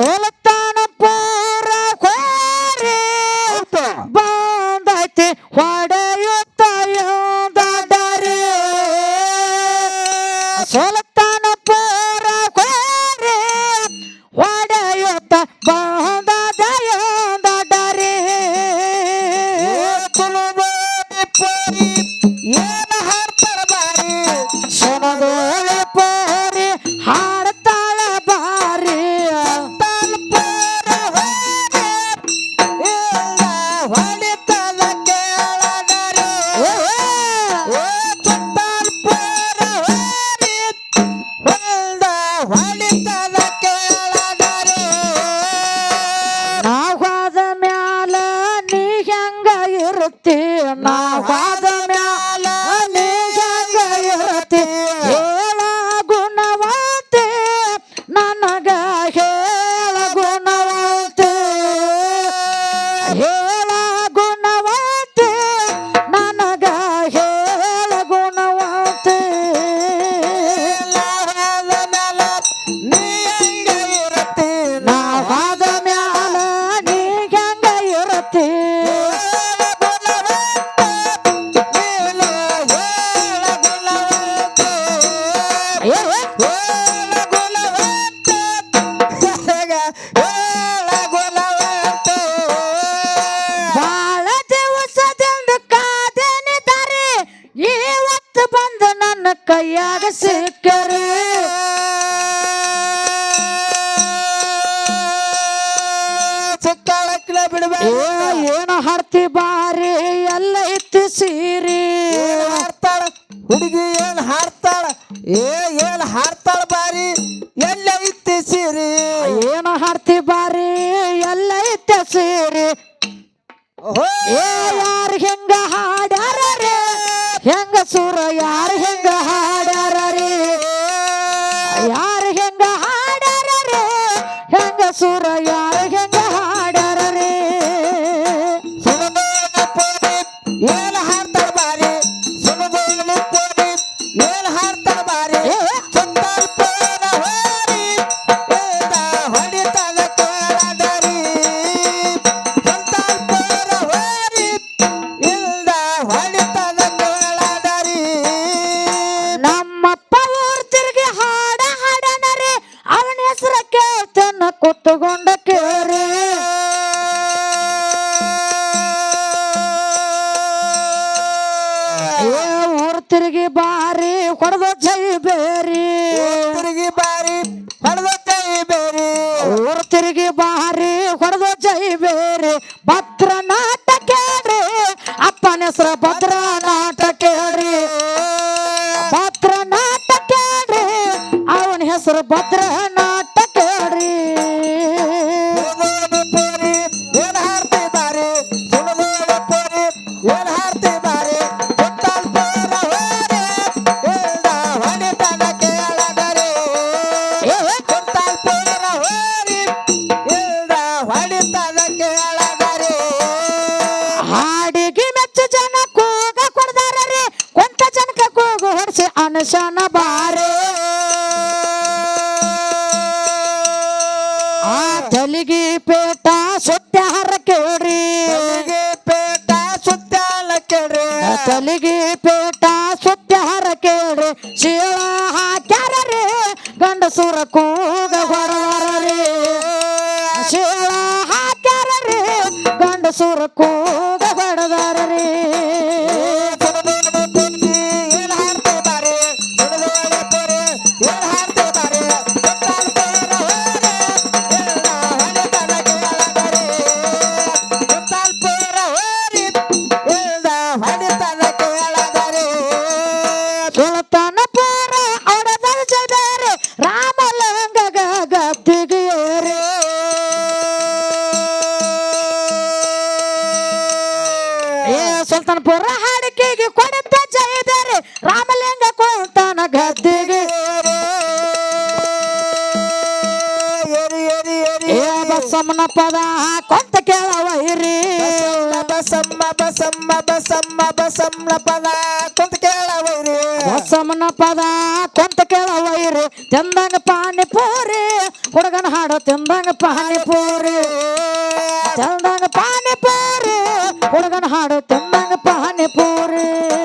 ಸೋಲತಾನ ಪೂರ ಕೋರಿ ಬಂದೈತಿ ಹೊಡೆಯುತ್ತ ಸೋಲತ ನಾವಾದ ಮ್ಯಾಲ ನೀ ಹೇಳ ಗುಣವಂತೆ ನನಗ ಹೇಳ ಗುಣವಂತೆ. ಹೇಳ ಸಿಕ್ಕರಿ. ಏ ಬಿಡಬೇಕು ಏನು ಹರ್ತಿ ಬಾರಿ ಎಲ್ಲ ಇತ್ತು ಸೀರಿ. ಹಾಡ್ತಾಳ? ಹುಡುಗಿ ಏನ್ ಹಾಡ್ತಾಳ? ಏ ಏನ್ ಹಾಡ್ತಾಳ ಬಾರಿ? ಎಲ್ಲ ಇತ್ತಿ ಸೀರಿ. ಏನು ಹರ್ತಿ ಬಾರಿ ಎಲ್ಲ ಇತ್ತು ಸೀರಿ. ಏ ಯಾರು ಹೆಂಗ ಹಾಡ್ಯಾರ ಹೆಂಗ ಸುರ ಯಾರು ಹೆಂಗ ತಿರುಗಿ ಬಾರಿ ಹೊಡೆದ ಜೈ ಬೇರಿ. ತಿರುಗಿ ಬಾರಿ ಹೊಡೆದ ಚೈ ಬೇರಿ. ಊರು ತಿರುಗಿ ಬಾರಿ ಹೊಡೆದ ಜೈ ಬೇರಿ. ಭದ್ರ ನಾಟಕ ಕೇಳ್ರಿ ಅಪ್ಪನ ಹೆಸರು ಭದ್ರ ನಾಟಕ ಕೇಳ್ರಿ ಭದ್ರ ನಾಟಕ ಕೇಳ್ರಿ ಅವನ ಹೆಸರು ಭದ್ರ ನಾಟ ತಲಿಗಿ ಪೇಟ ಸುತ್ತ ಹರ ಕೇಳ್ರಿ. ತಲೆಗೆ ಪೇಟ ಸುತ್ತಾಲ ಕೇಳ್ರಿ. ತಲಿಗೆ ಪೇಟ ಸುತ್ತ ಹರ ಕೇಳ್ರಿ. ಶೀಳ ಹಾಕ್ಯಾರ ರೀ ಗಂಡಸೂರ ಕೂಗ ಹೊರವರ ಶೀಳ ಹಾಕ್ಯಾರ ರೀ ಗಂಡಸೂರ ಕೂಗ ಹೊಡೆದಾರ ರೀ. ಹಾಡಿಕೆಗೆ ಕೊಡುತ್ತ ಜಯಬೇರೆ ರಾಮಲಿಂಗ ಕುಂತಾನ ಗದ್ದಿಗೆ. ಬಸಮ್ಮನ ಪದ ಕೊಂತ ಕೇಳವೈರಿ ಬಸಮ್ಮ ಬಸಮ್ಮ ಬಸಮ್ಮ ಬಸಮ್ಮನ ಪದ ಕುಂತ ಕೇಳವೈರಿ ಬಸಮ್ಮನ ಪದ ಕೊಂತ ಕೇಳವೈರಿ ತಿಂದಂಗ ಪಾನಿಪೂರಿ ಹುಡುಗನ ಹಾಡು ಚಂದಂಗ ಪಾನಿಪೂರಿ. ತಿಂದಂಗ ಪಾನಿಪೂರಿ ಹುಡುಗನ ಹಾಡು ತಿಂದಂಗ ಪಾನಿಪೂರಿ. Yay!